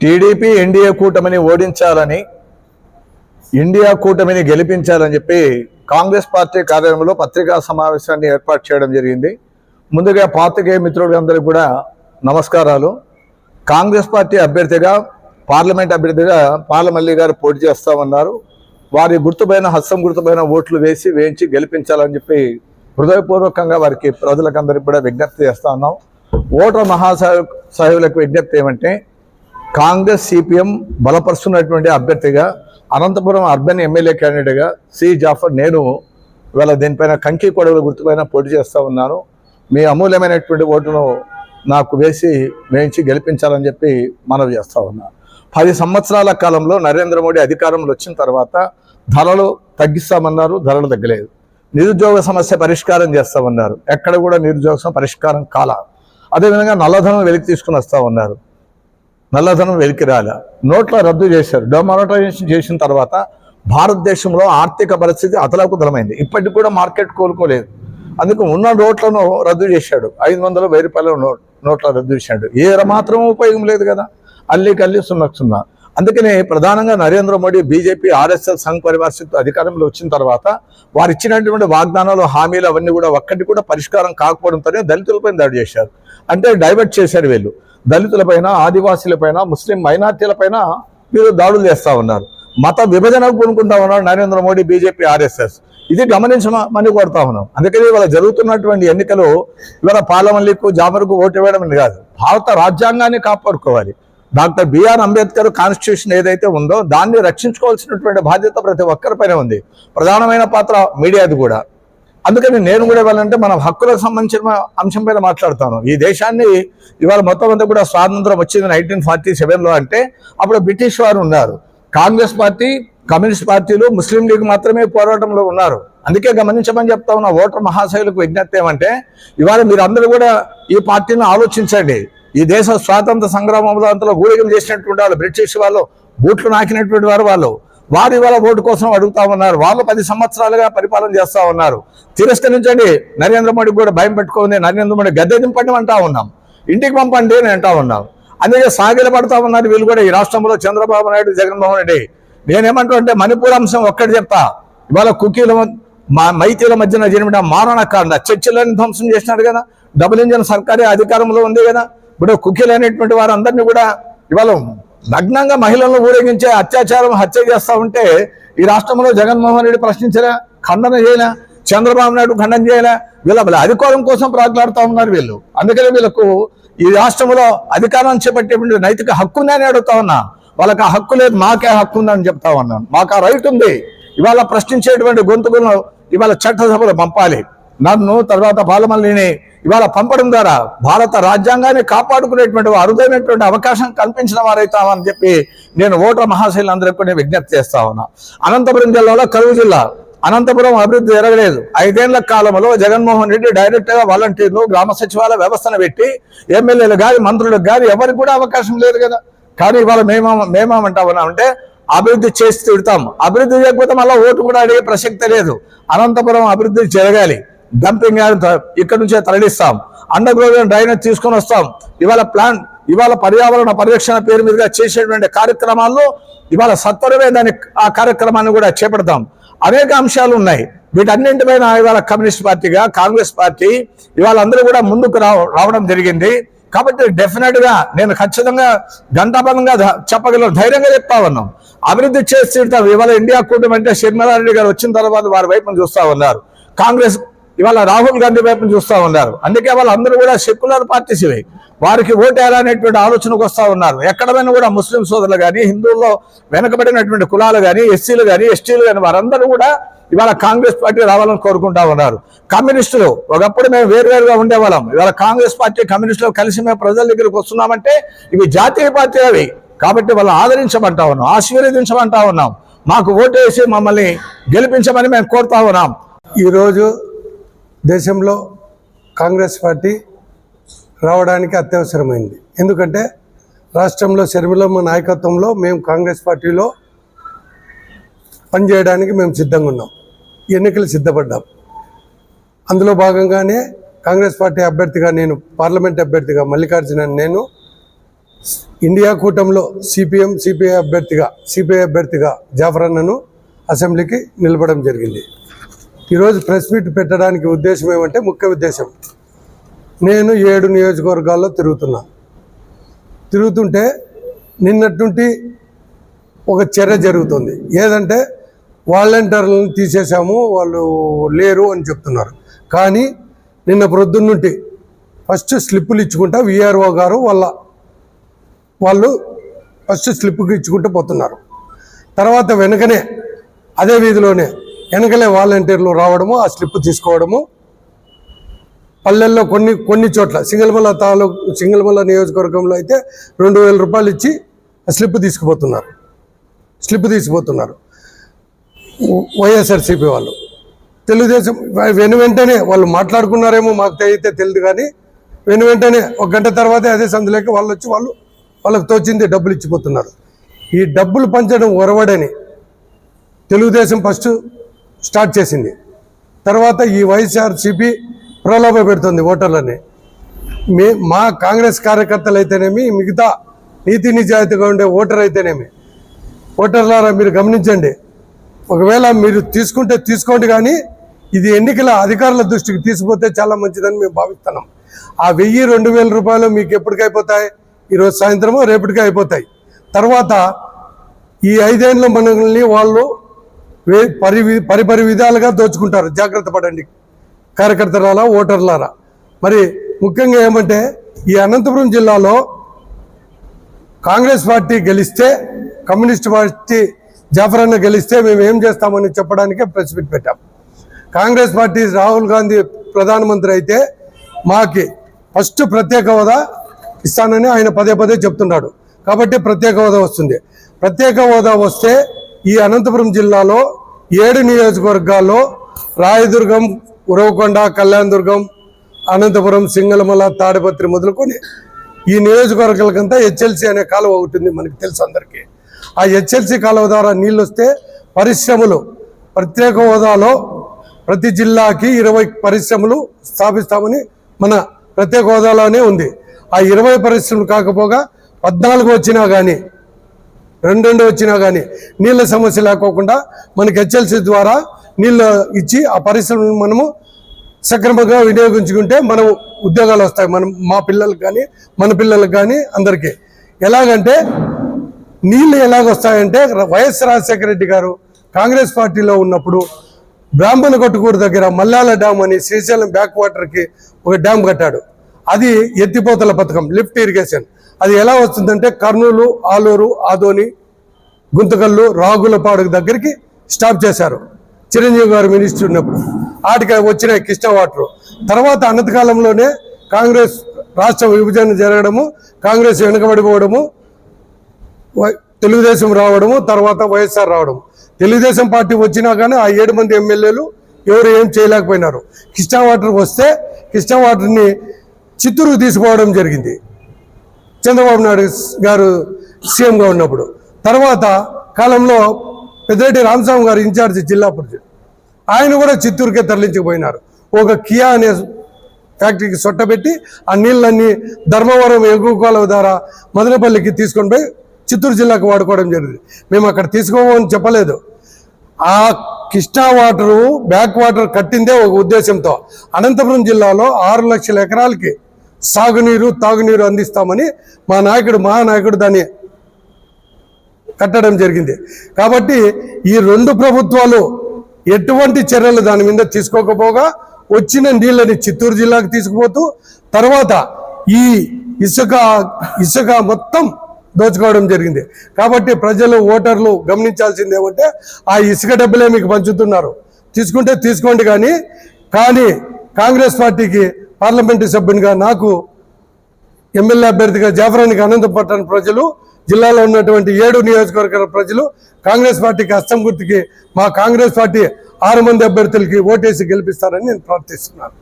TDP NDA కూటమిని ఓడించాలని India కూటమిని గెలిపించాలని చెప్పి కాంగ్రెస్ పార్టీ కార్యాలయంలో పత్రికా సమావేశాన్ని ఏర్పాటు చేయడం జరిగింది. ముందుగా పాత్రికేయ మిత్రులందరికీ కూడా నమస్కారాలు. కాంగ్రెస్ పార్టీ అభ్యర్థిగా పార్లమెంట్ అభ్యర్థిగా పాలమల్లి గారు పోటీ చేస్తామన్నారు వారి గుర్తుపైన హస్తం గుర్తుపైన ఓట్లు వేసి వేయించి గెలిపించాలని చెప్పి హృదయపూర్వకంగా వారికి ప్రజలకందరికీ కూడా విజ్ఞప్తి చేస్తా ఉన్నాం. ఓటర్ మహాసాహు సాహువులకు విజ్ఞప్తి ఏమంటే కాంగ్రెస్ సిపిఎం బలపరుస్తున్నటువంటి అభ్యర్థిగా అనంతపురం అర్బన్ ఎమ్మెల్యే క్యాండిడేట్గా సి జాఫర్ నేను ఇవాళ దీనిపైన కంకి కొడవల గుర్తుపైన పోటీ చేస్తూ ఉన్నాను. మీ అమూల్యమైనటువంటి ఓటును నాకు వేసి వేయించి గెలిపించాలని చెప్పి మనవి చేస్తా ఉన్నా. పది సంవత్సరాల కాలంలో నరేంద్ర మోడీ అధికారంలో వచ్చిన తర్వాత ధరలు తగ్గిస్తామన్నారు ధరలు తగ్గలేదు. నిరుద్యోగ సమస్య పరిష్కారం చేస్తామన్నారు ఎక్కడ కూడా నిరుద్యోగ పరిష్కారం కాల. అదేవిధంగా నల్లధనం వెలికి తీసుకుని వస్తా ఉన్నారు. నల్లధనం వెలికి రాలే. నోట్ల రద్దు చేశారు. డెమానిటైజేషన్ చేసిన తర్వాత భారతదేశంలో ఆర్థిక పరిస్థితి అతలాకుతలమైంది. ఇప్పటికి కూడా మార్కెట్ కోలుకోలేదు. అందుకు ఉన్న నోట్లను రద్దు చేశాడు. ఐదు వందల వెయ్యి రూపాయల నోట్ నోట్ల రద్దు చేశాడు. ఏ మాత్రం ఉపయోగం లేదు కదా. అల్లి కల్లి సున్నా సున్నా. అందుకనే ప్రధానంగా నరేంద్ర మోడీ బీజేపీ ఆర్ఎస్ఎస్ సంఘ్ పరివార్ అధికారంలో వచ్చిన తర్వాత వారు ఇచ్చినటువంటి వాగ్దానాలు హామీలు అవన్నీ కూడా ఒక్కటి కూడా పరిష్కారం కాకపోవడంతోనే దళితులపై దాడి చేశారు. అంటే డైవర్ట్ చేశారు వీళ్ళు. దళితులపైన ఆదివాసీలపైన ముస్లిం మైనార్టీలపైన వీరు దాడులు చేస్తూ ఉన్నారు. మత విభజనకు కొనుక్కుంటా ఉన్నారు నరేంద్ర మోడీ బీజేపీ ఆర్ఎస్ఎస్. ఇది గమనించమని కోరుతా ఉన్నాం. అందుకని ఇవాళ జరుగుతున్నటువంటి ఎన్నికలు ఇవాళ పార్లమెంట్కు జాబర్కు ఓటు వేయడం అని కాదు. భారత రాజ్యాంగాన్ని కాపాడుకోవాలి. డాక్టర్ బిఆర్ అంబేద్కర్ కాన్స్టిట్యూషన్ ఏదైతే ఉందో దాన్ని రక్షించుకోవాల్సినటువంటి బాధ్యత ప్రతి ఒక్కరిపైన ఉంది. ప్రధానమైన పాత్ర మీడియాది కూడా. అందుకని నేను కూడా ఇవ్వాలంటే మన హక్కులకు సంబంధించిన అంశం పైన మాట్లాడతాను. ఈ దేశాన్ని ఇవాళ మొత్తం అంతా కూడా స్వాతంత్రం వచ్చింది నైన్టీన్ ఫార్టీ సెవెన్లో అంటే అప్పుడు బ్రిటిష్ వారు ఉన్నారు. కాంగ్రెస్ పార్టీ కమ్యూనిస్ట్ పార్టీలు ముస్లిం లీగ్ మాత్రమే పోరాటంలో ఉన్నారు. అందుకే గమనించమని చెప్తా ఉన్న ఓటర్ మహాశైలకు విజ్ఞప్తి ఏమంటే ఇవాళ మీరు అందరూ కూడా ఈ పార్టీని ఆలోచించండి. ఈ దేశ స్వాతంత్ర సంగ్రామంలో అంతలో గూడికలు చేసినటువంటి వాళ్ళు బ్రిటిష్ వాళ్ళు బూట్లు నాకినటువంటి వారు వాళ్ళు. వారు ఇవాళ ఓటు కోసం అడుగుతా ఉన్నారు. వాళ్ళు పది సంవత్సరాలుగా పరిపాలన చేస్తా ఉన్నారు. తిరస్కరించండి. నరేంద్ర మోడీ కూడా భయం పెట్టుకోండి నరేంద్ర మోడీ గద్దె దింపండి అంటా ఉన్నాం. ఇంటికి పంపండి అని అంటా ఉన్నాం. అందుకే సాగిల పడతా ఉన్నారు వీళ్ళు కూడా ఈ రాష్ట్రంలో చంద్రబాబు నాయుడు జగన్మోహన్ రెడ్డి. నేనేమంటా అంటే మణిపూర్ అంశం ఒక్కటి చెప్తా. ఇవాళ కుకీల మా మైతీల మధ్యన జరిగిన మారణకాండ చర్చలను ధ్వంసం చేసినారు కదా. డబుల్ ఇంజన్ సర్కారీ అధికారంలో ఉంది కదా. ఇప్పుడు కుకీలు అనేటువంటి వారందరినీ కూడా ఇవాళ నగ్నంగా మహిళలను ఊరేగించే అత్యాచారం హత్య చేస్తా ఉంటే ఈ రాష్ట్రంలో జగన్మోహన్ రెడ్డి ప్రశ్నించలే ఖండన చేయలే చంద్రబాబు నాయుడు ఖండన చేయలే వీళ్ళ అధికారం కోసం ప్రాకులాడుతూ ఉన్నారు వీళ్ళు. అందుకనే వీళ్ళకు ఈ రాష్ట్రంలో అధికారం చేపట్టేటువంటి నైతిక హక్కు ఉందని అడుగుతా ఉన్నా. వాళ్ళకి ఆ హక్కు లేదు మాకే హక్కు ఉందని చెప్తా ఉన్నాను. మాకు ఆ రైట్ ఉంది. ఇవాళ ప్రశ్నించేటువంటి గొంతుకులను ఇవాళ చట్టసభలు పంపాలి. నన్ను తర్వాత పాలమల్లిని ఇవాళ పంపడం ద్వారా భారత రాజ్యాంగాన్ని కాపాడుకునేటువంటి అరుదైనటువంటి అవకాశం కల్పించిన వారైతామని చెప్పి నేను ఓటర్ మహాశైలందరికీ కూడా విజ్ఞప్తి చేస్తా ఉన్నా. అనంతపురం జిల్లాలో కరువు జిల్లా. అనంతపురం అభివృద్ధి జరగలేదు. ఐదేళ్ళ కాలంలో జగన్మోహన్ రెడ్డి డైరెక్ట్గా వాలంటీర్లు గ్రామ సచివాలయ వ్యవస్థను పెట్టి ఎమ్మెల్యేలు కానీ మంత్రులకు కానీ ఎవరికి కూడా అవకాశం లేదు కదా. కానీ ఇవాళ మేమా మేమేమంటా ఉన్నామంటే అభివృద్ధి చేసి తిడతాం అభివృద్ధి చేయకపోతే మళ్ళీ ఓటు కూడా అడిగే ప్రసక్తి లేదు. అనంతపురం అభివృద్ధి జరగాలి. డంపింగ్ యార్డ్ ఇక్కడ నుంచే తరలిస్తాం. అండర్ గ్రౌండ్ డ్రైనేజ్ తీసుకొని వస్తాం. ఇవాళ ప్లాన్ ఇవాళ పర్యావరణ పరిరక్షణ పేరు మీదుగా చేసేటువంటి కార్యక్రమాల్లో ఇవాళ సత్వరమే దాని ఆ కార్యక్రమాన్ని కూడా చేపడతాం. అనేక అంశాలు ఉన్నాయి. వీటన్నింటిపైన ఇవాళ కమ్యూనిస్ట్ పార్టీగా కాంగ్రెస్ పార్టీ ఇవాళ అందరూ కూడా ముందుకు రావ రావడం జరిగింది. కాబట్టి డెఫినెట్గా నేను ఖచ్చితంగా గంటాపదంగా చెప్పగలను ధైర్యంగా చెప్తా ఉన్నాం. అభివృద్ధి చేసి ఇవాళ ఇండియా కూటమి అంటే షర్మిలారెడ్డి గారు వచ్చిన తర్వాత వారి వైపును చూస్తా ఉన్నారు. కాంగ్రెస్ ఇవాళ రాహుల్ గాంధీ వైపును చూస్తూ ఉన్నారు. అందుకే వాళ్ళందరూ కూడా సెక్యులర్ పార్టీస్ ఇవి. వారికి ఓటేయాలనేటువంటి ఆలోచనకు వస్తూ ఉన్నారు. ఎక్కడైనా కూడా ముస్లిం సోదరులు కానీ హిందువుల్లో వెనకబడినటువంటి కులాలు కానీ ఎస్సీలు కానీ ఎస్టీలు కానీ వారందరూ కూడా ఇవాళ కాంగ్రెస్ పార్టీ రావాలని కోరుకుంటా ఉన్నారు. కమ్యూనిస్టులు ఒకప్పుడు మేము వేరువేరుగా ఉండేవాళ్ళం. ఇవాళ కాంగ్రెస్ పార్టీ కమ్యూనిస్టులు కలిసి మేము ప్రజల దగ్గరికి వస్తున్నామంటే ఇవి జాతీయ పార్టీ అవి. కాబట్టి వాళ్ళు ఆదరించమంటా ఉన్నాం ఆశీర్వదించమంటా ఉన్నాం. మాకు ఓటు వేసి మమ్మల్ని గెలిపించమని మేము కోరుతా ఉన్నాం. ఈరోజు దేశంలో కాంగ్రెస్ పార్టీ రావడానికి అత్యవసరమైంది. ఎందుకంటే రాష్ట్రంలో శర్మిలమ్మ నాయకత్వంలో మేము కాంగ్రెస్ పార్టీలో పనిచేయడానికి మేము సిద్ధంగా ఉన్నాం. ఎన్నికలు సిద్ధపడ్డాం. అందులో భాగంగానే కాంగ్రెస్ పార్టీ అభ్యర్థిగా నేను పార్లమెంట్ అభ్యర్థిగా మల్లికార్జున నేను ఇండియా కూటమిలో సిపిఎం సిపిఐ అభ్యర్థిగా సిపిఐ అభ్యర్థిగా జాఫర్ అన్నను అసెంబ్లీకి నిలపడం జరిగింది. ఈరోజు ప్రెస్ మీట్ పెట్టడానికి ఉద్దేశం ఏమంటే ముఖ్య ఉద్దేశం. నేను ఏడు నియోజకవర్గాల్లో తిరుగుతున్నా. తిరుగుతుంటే నిన్నటువంటి ఒక చర్య జరుగుతుంది. ఏదంటే వాలంటీర్లను తీసేసాము వాళ్ళు లేరు అని చెప్తున్నారు. కానీ నిన్న ప్రొద్దున్నుంటి ఫస్ట్ స్లిప్పులు ఇచ్చుకుంటా విఆర్ఓ గారు వాళ్ళ వాళ్ళు ఫస్ట్ స్లిప్కి ఇచ్చుకుంటూ పోతున్నారు. తర్వాత వెనకనే అదే వీధిలోనే వెనకలే వాలంటీర్లు రావడము ఆ స్లిప్ తీసుకోవడము. పల్లెల్లో కొన్ని కొన్ని చోట్ల సింగల్మల తాలూకు సింగల్మల్ల నియోజకవర్గంలో అయితే రెండు వేల రూపాయలు ఇచ్చి ఆ స్లిప్ తీసుకుపోతున్నారు. స్లిప్ తీసుకుపోతున్నారు. వైఎస్ఆర్సీపీ వాళ్ళు. తెలుగుదేశం వెను వెంటనే వాళ్ళు మాట్లాడుకున్నారేమో మాకు అయితే తెలియదు కానీ వెను వెంటనే ఒక గంట తర్వాతే అదే సందులోకి వాళ్ళు వచ్చి వాళ్ళు వాళ్ళకి తోచింది డబ్బులు ఇచ్చిపోతున్నారు. ఈ డబ్బులు పంచడం ఒరవడని తెలుగుదేశం ఫస్ట్ స్టార్ట్ చేసింది. తర్వాత ఈ వైఎస్ఆర్సీపీ ప్రలోభ పెడుతుంది ఓటర్లని. మే మా కాంగ్రెస్ కార్యకర్తలు అయితేనేమి మిగతా నీతి నిజాయితీగా ఉండే ఓటర్ అయితేనేమి ఓటర్లారా మీరు గమనించండి. ఒకవేళ మీరు తీసుకుంటే తీసుకోండి కానీ ఇది ఎన్నికల అధికారుల దృష్టికి తీసుకుపోతే చాలా మంచిదని మేము భావిస్తున్నాం. ఆ వెయ్యి రెండు వేల రూపాయలు మీకు ఎప్పటికి అయిపోతాయి ఈరోజు సాయంత్రమో రేపటికి అయిపోతాయి తర్వాత ఈ ఐదేళ్ళు మనల్ని వాళ్ళు పరి పరిపరి విధాలుగా దోచుకుంటారు. జాగ్రత్త పడండి. కార్యకర్తలారా ఓటర్లారా. మరి ముఖ్యంగా ఏమంటే ఈ అనంతపురం జిల్లాలో కాంగ్రెస్ పార్టీ గెలిస్తే కమ్యూనిస్ట్ పార్టీ జాఫరన్న గెలిస్తే మేము ఏం చేస్తామని చెప్పడానికే ప్రెస్ మీట్ పెట్టాం. కాంగ్రెస్ పార్టీ రాహుల్ గాంధీ ప్రధానమంత్రి అయితే మాకి ఫస్ట్ ప్రత్యేక హోదా ఇస్తానని ఆయన పదే పదే చెప్తున్నాడు. కాబట్టి ప్రత్యేక హోదా వస్తుంది. ప్రత్యేక హోదా వస్తే ఈ అనంతపురం జిల్లాలో ఏడు నియోజకవర్గాల్లో రాయదుర్గం ఉరవకొండ కళ్యాణదుర్గం అనంతపురం సింగళమల తాడిపత్రి మొదలుకొని ఈ నియోజకవర్గాలకంతా హెచ్ఎల్సి అనే కాలువ ఒకటి ఉంది మనకి తెలుసు అందరికీ. ఆ హెచ్ఎల్సి కాలువ ద్వారా నీళ్ళు వస్తే పరిశ్రమలు ప్రత్యేక హోదాలో ప్రతి జిల్లాకి ఇరవై పరిశ్రమలు స్థాపిస్తామని మన ప్రత్యేక హోదాలోనే ఉంది. ఆ ఇరవై పరిశ్రమలు కాకపోగా పద్నాలుగు వచ్చినా కానీ రెండు రెండు వచ్చినా కానీ నీళ్ళ సమస్య లేకోకుండా మనకి హెచ్ఎల్సి ద్వారా నీళ్ళు ఇచ్చి ఆ పరిశ్రమను మనము సక్రమంగా వినియోగించుకుంటే మనం ఉద్యోగాలు వస్తాయి. మనం మా పిల్లలకు కానీ మన పిల్లలకు కానీ అందరికీ. ఎలాగంటే నీళ్ళు ఎలాగొస్తాయంటే వైఎస్ రాజశేఖర రెడ్డి గారు కాంగ్రెస్ పార్టీలో ఉన్నప్పుడు బ్రాహ్మణ కొట్టుకూరు దగ్గర మల్లాల డ్యామ్ అని శ్రీశైలం బ్యాక్ వాటర్కి ఒక డ్యామ్ కట్టాడు. అది ఎత్తిపోతల పథకం లిఫ్ట్ ఇరిగేషన్. అది ఎలా వస్తుందంటే కర్నూలు ఆలూరు ఆదోని గుంతకల్లు రాగులపాడు దగ్గరికి స్టాప్ చేశారు. చిరంజీవి గారు మినిస్టర్ ఉన్నప్పుడు. ఆటికి వచ్చిన కృష్ణ వాటర్. తర్వాత అనంతకాలంలోనే కాంగ్రెస్ రాష్ట్ర విభజన జరగడము కాంగ్రెస్ వెనుకబడిపోవడము వై- తెలుగుదేశం రావడము తర్వాత వైఎస్ఆర్ రావడం తెలుగుదేశం పార్టీ వచ్చినా కానీ ఆ ఏడు మంది ఎమ్మెల్యేలు ఎవరు ఏం చేయలేకపోయినారు. కృష్ణా వాటర్ వస్తే కృష్ణా వాటర్ని చిత్తూరు తీసుకోవడం జరిగింది. చంద్రబాబు నాయుడు గారు సీఎంగా ఉన్నప్పుడు. తర్వాత కాలంలో పెద్దిరెడ్డి రామస్వామి గారు ఇన్ఛార్జ్ జిల్లా పరిషత్. ఆయన కూడా చిత్తూరుకే తరలించిపోయినారు ఒక కియా అనే ఫ్యాక్టరీకి సొట్టబెట్టి ఆ నీళ్ళన్నీ ధర్మవరం ఎగువ కాలువ ద్వారా మదనపల్లికి తీసుకొని పోయి చిత్తూరు జిల్లాకు వాడుకోవడం జరిగింది. మేము అక్కడ తీసుకోమని చెప్పలేదు. ఆ కృష్ణా వాటరు బ్యాక్ వాటర్ కట్టిందే ఒక ఉద్దేశంతో అనంతపురం జిల్లాలో ఆరు లక్షల ఎకరాలకి సాగునీరు తాగునీరు అందిస్తామని మా నాయకుడు మహానాయకుడు దాన్ని కట్టడం జరిగింది. కాబట్టి ఈ రెండు ప్రభుత్వాలు ఎటువంటి చర్యలు దాని మీద తీసుకోకపోగా వచ్చిన నీళ్ళని చిత్తూరు జిల్లాకు తీసుకుపోతూ తర్వాత ఈ ఇసుక ఇసుక మొత్తం దోచుకోవడం జరిగింది. కాబట్టి ప్రజలు ఓటర్లు గమనించాల్సింది ఏమంటే ఆ ఇసుక డబ్బులే మీకు పంచుతున్నారు. తీసుకుంటే తీసుకోండి కానీ కానీ కాంగ్రెస్ పార్టీకి పార్లమెంటు సభ్యునిగా నాకు ఎమ్మెల్యే అభ్యర్థిగా జాఫరానికి అనంత పట్టణ ప్రజలు. జిల్లాలో ఉన్నటువంటి ఏడు నియోజకవర్గాల ప్రజలు కాంగ్రెస్ పార్టీకి అస్తం గుర్తుకి మా కాంగ్రెస్ పార్టీ ఆరు మంది అభ్యర్థులకి ఓటేసి గెలిపిస్తారని నేను ప్రార్థిస్తున్నాను.